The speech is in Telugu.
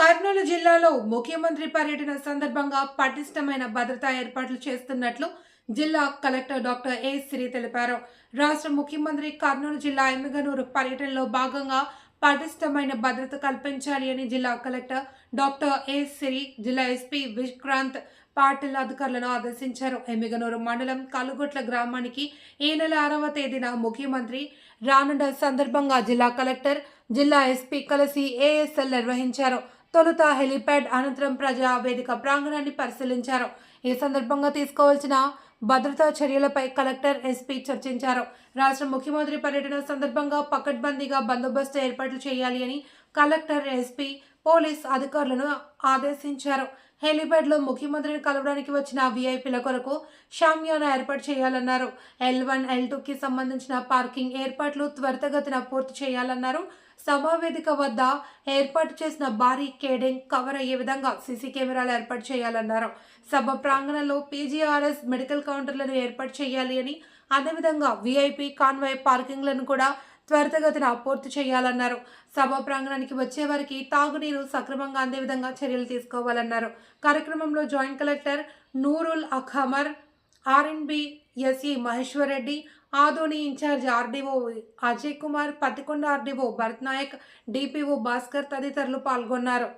కర్నూలు జిల్లాలో ముఖ్యమంత్రి పర్యటన సందర్భంగా పటిష్టమైన భద్రతా ఏర్పాట్లు చేస్తున్నట్లు జిల్లా కలెక్టర్ డాక్టర్ ఏ సిరి తెలిపారు. రాష్ట్ర ముఖ్యమంత్రి కర్నూలు జిల్లా ఎమ్మిగనూరు పర్యటనలో భాగంగా పటిష్టమైన భద్రత కల్పించాలి అని జిల్లా కలెక్టర్ డాక్టర్ ఏ సిరి జిల్లా ఎస్పీ విక్రాంత్ పాటిల్ అధికారులను ఆదేశించారు. ఎమ్మిగనూరు మండలం కలుగొట్ల గ్రామానికి ఈ నెల ఆరవ తేదీన ముఖ్యమంత్రి రానున్న సందర్భంగా జిల్లా కలెక్టర్ జిల్లా ఎస్పీ కలిసి ఏఎస్ఎల్ నిర్వహించారు. తొలుత హెలిప్యాడ్ అనంతరం ప్రజా వేదిక ప్రాంగణాన్ని పరిశీలించారు. ఈ సందర్భంగా తీసుకోవాల్సిన భద్రతా చర్యలపై కలెక్టర్ ఎస్పీ చర్చించారు. రాష్ట్ర ముఖ్యమంత్రి పర్యటన సందర్భంగా పకడ్బందీగా బందోబస్తు ఏర్పాట్లు చేయాలి అని కలెక్టర్ ఎస్పీ పోలీస్ అధికారులను ఆదేశించారు. హెలీప్యాడ్లో ముఖ్యమంత్రిని కలవడానికి వచ్చిన వీఐపీల కొరకు షామ్యాన ఏర్పాటు చేయాలన్నారు. ఎల్ వన్ ఎల్ టూకి సంబంధించిన పార్కింగ్ ఏర్పాట్లు త్వరితగతిన పూర్తి చేయాలన్నారు. సభావేదిక వద్ద ఏర్పాటు చేసిన భారీ కేడింగ్ కవర్ అయ్యే విధంగా సీసీ కెమెరాలు ఏర్పాటు చేయాలన్నారు. సభ ప్రాంగణంలో పీజీఆర్ఎస్ మెడికల్ కౌంటర్లను ఏర్పాటు చేయాలి అని అదేవిధంగా వీఐపీ కాన్వాయ్ పార్కింగ్లను కూడా త్వరితగతిన పూర్తి చేయాలన్నారు. సభ ప్రాంగణానికి వచ్చే వారికి తాగునీరు సక్రమంగా అందే విధంగా చర్యలు తీసుకోవాలన్నారు. కార్యక్రమంలో joint collector Noorul Akhamar RNB SE Maheshwar Reddy Adoni in charge RDO Ajay Kumar Pattikonda RDO Bharat Naik DPO Bhaskar తదితరులు పాల్గొన్నారు.